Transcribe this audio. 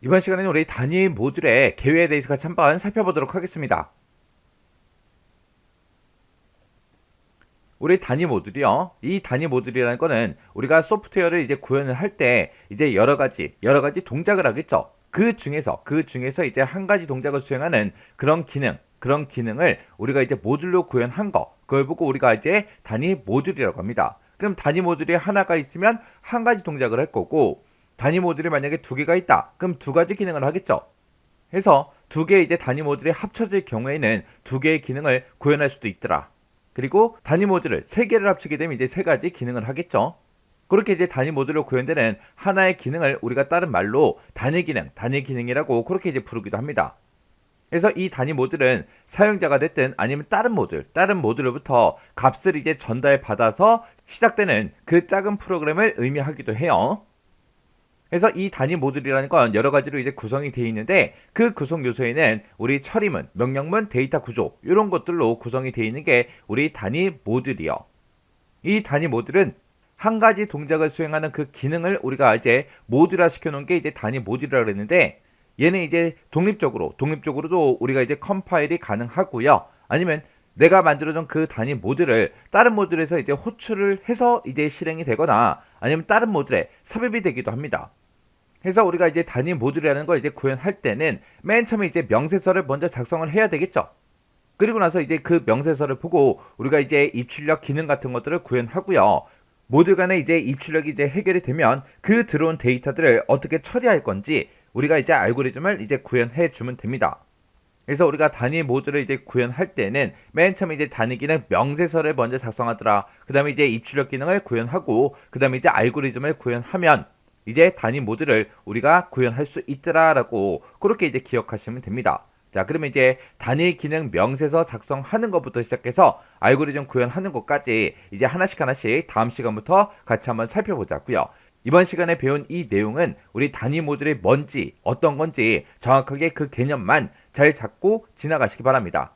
이번 시간에는 우리 단위 모듈의 개요에 대해서 같이 한번 살펴보도록 하겠습니다. 우리 단위 모듈이요. 이 단위 모듈이라는 거는 우리가 소프트웨어를 이제 구현을 할 때 이제 여러 가지 여러 가지 동작을 하겠죠. 그 중에서 그 중에서 이제 한 가지 동작을 수행하는 그런 기능 그런 기능을 우리가 이제 모듈로 구현한 거 그걸 보고 우리가 이제 단위 모듈이라고 합니다. 그럼 단위 모듈이 하나가 있으면 한 가지 동작을 할 거고 단위 모듈이 만약에 두 개가 있다. 그럼 두 가지 기능을 하겠죠. 해서 두 개의 이제 단위 모듈이 합쳐질 경우에는 두 개의 기능을 구현할 수도 있더라. 그리고 단위 모듈을 세 개를 합치게 되면 이제 세 가지 기능을 하겠죠. 그렇게 이제 단위 모듈로 구현되는 하나의 기능을 우리가 다른 말로 단위 기능, 단위 기능이라고 그렇게 이제 부르기도 합니다. 그래서 이 단위 모듈은 사용자가 됐든 아니면 다른 모듈, 다른 모듈로부터 값을 이제 전달 받아서 시작되는 그 작은 프로그램을 의미하기도 해요. 그래서 이 단위 모듈이라는 건 여러 가지로 이제 구성이 되어 있는데 그 구성 요소에는 우리 처리문, 명령문, 데이터 구조 이런 것들로 구성이 되어 있는 게 우리 단위 모듈이요. 이 단위 모듈은 한 가지 동작을 수행하는 그 기능을 우리가 이제 모듈화 시켜 놓은 게 이제 단위 모듈이라고 그랬는데 얘는 이제 독립적으로 독립적으로도 우리가 이제 컴파일이 가능하고요. 아니면 내가 만들어둔 그 단위 모듈을 다른 모듈에서 이제 호출을 해서 이제 실행이 되거나 아니면 다른 모듈에 삽입이 되기도 합니다. 그래서 우리가 이제 단위 모듈이라는 걸 이제 구현할 때는 맨 처음에 이제 명세서를 먼저 작성을 해야 되겠죠. 그리고 나서 이제 그 명세서를 보고 우리가 이제 입출력 기능 같은 것들을 구현하고요. 모듈 간에 이제 입출력이 이제 해결이 되면 그 들어온 데이터들을 어떻게 처리할 건지 우리가 이제 알고리즘을 이제 구현해 주면 됩니다. 그래서 우리가 단위 모듈을 이제 구현할 때는 맨 처음에 이제 단위 기능 명세서를 먼저 작성하더라. 그 다음에 이제 입출력 기능을 구현하고 그 다음에 이제 알고리즘을 구현하면 이제 단위 모듈을 우리가 구현할 수 있더라라고 그렇게 이제 기억하시면 됩니다. 자, 그러면 이제 단위 기능 명세서 작성하는 것부터 시작해서 알고리즘 구현하는 것까지 이제 하나씩 하나씩 다음 시간부터 같이 한번 살펴보자고요. 이번 시간에 배운 이 내용은 우리 단위 모듈이 뭔지 어떤 건지 정확하게 그 개념만 잘 잡고 지나가시기 바랍니다.